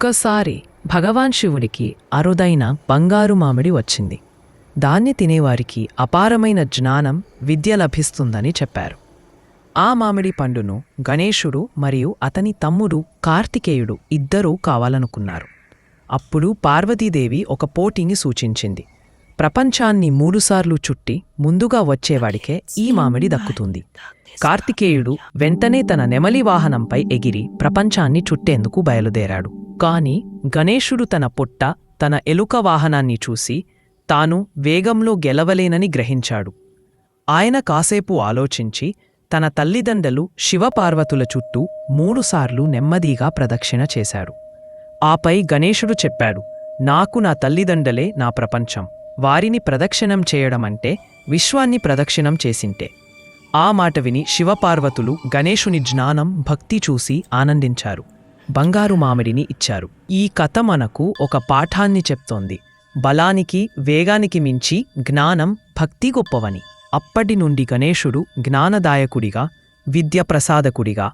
ఒక్కసారి భగవాన్ శివుడికి అరుదైన బంగారు మామిడి వచ్చింది. దాన్ని తినేవారికి అపారమైన జ్ఞానం విద్య లభిస్తుందని చెప్పారు. ఆ మామిడి పండును గణేశుడు మరియు అతని తమ్ముడు కార్తికేయుడు ఇద్దరూ కావాలనుకున్నారు. అప్పుడు పార్వతీదేవి ఒక పోటీని సూచించింది. ప్రపంచాన్ని మూడుసార్లు చుట్టి ముందుగా వచ్చేవాడికే ఈ మామిడి దక్కుతుంది. కార్తికేయుడు వెంటనే తన నెమలి వాహనంపై ఎగిరి ప్రపంచాన్ని చుట్టేందుకు బయలుదేరాడు. కాని గణేశుడు తన పొట్ట తన ఎలుక వాహనాన్ని చూసి తాను వేగంలో గెలవలేనని గ్రహించాడు. ఆయన కాసేపు ఆలోచించి తన తల్లిదండ్రులు శివపార్వతుల చుట్టూ మూడుసార్లు నెమ్మదిగా ప్రదక్షిణ చేశాడు. ఆపై గణేశుడు చెప్పాడు నాకు నా తల్లిదండ్రులే నా ప్రపంచం. వారిని ప్రదక్షిణం చేయడమంటే విశ్వాన్ని ప్రదక్షిణం చేసింటే. ఆ మాట విని శివపార్వతులు గణేశుని జ్ఞానం భక్తి చూసి ఆనందించారు. బంగారు మామిడిని ఇచ్చారు. ఈ కథ మనకు ఒక పాఠాన్ని చెప్తోంది. బలానికి వేగానికి మించి జ్ఞానం భక్తి గొప్పవని. అప్పటి నుండి గణేశుడు జ్ఞానదాయకుడిగా విద్య ప్రసాదకుడిగా